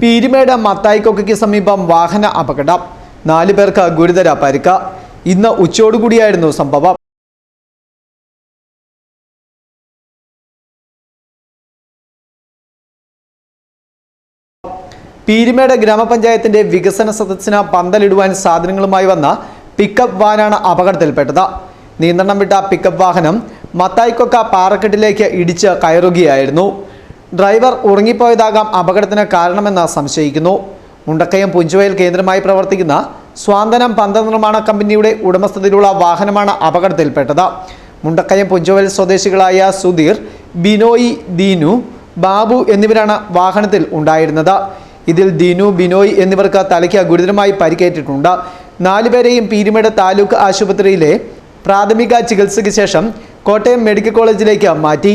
പീരുമേട് മത്തായിക്കൊക്കയ്ക്ക് സമീപം വാഹന അപകടം. നാലു പേർക്ക് ഗുരുതര പരിക്ക്. ഇന്ന് ഉച്ചയോടുകൂടിയായിരുന്നു സംഭവം. പീരുമേട് ഗ്രാമപഞ്ചായത്തിന്റെ വികസന സദസ്സിന് പന്തലിടുവാൻ സാധനങ്ങളുമായി വന്ന പിക്കപ്പ് വാനാണ് അപകടത്തിൽപ്പെട്ടത്. നിയന്ത്രണം വിട്ട പിക്കപ്പ് വാഹനം മത്തായിക്കൊക്ക പാറക്കെട്ടിലേക്ക് ഇടിച്ച് കയറുകയായിരുന്നു. ഡ്രൈവർ ഉറങ്ങിപ്പോയതാകാം അപകടത്തിന് കാരണമെന്ന് സംശയിക്കുന്നു. മുണ്ടക്കയം പുഞ്ചുവയൽ കേന്ദ്രമായി പ്രവർത്തിക്കുന്ന സ്വാന്തനം പന്ത നിർമ്മാണ കമ്പനിയുടെ ഉടമസ്ഥതയിലുള്ള വാഹനമാണ് അപകടത്തിൽപ്പെട്ടത്. മുണ്ടക്കയം പുഞ്ചുവയൽ സ്വദേശികളായ സുധീർ ബിനോയ് ദീനു ബാബു എന്നിവരാണ് വാഹനത്തിൽ ഉണ്ടായിരുന്നത്. ഇതിൽ ദിനു ബിനോയ് എന്നിവർക്ക് തലയ്ക്ക് ഗുരുതരമായി പരിക്കേറ്റിട്ടുണ്ട്. നാലുപേരെയും പീരുമേട് താലൂക്ക് ആശുപത്രിയിലെ പ്രാഥമിക ചികിത്സയ്ക്ക് ശേഷം കോട്ടയം മെഡിക്കൽ കോളേജിലേക്ക് മാറ്റി.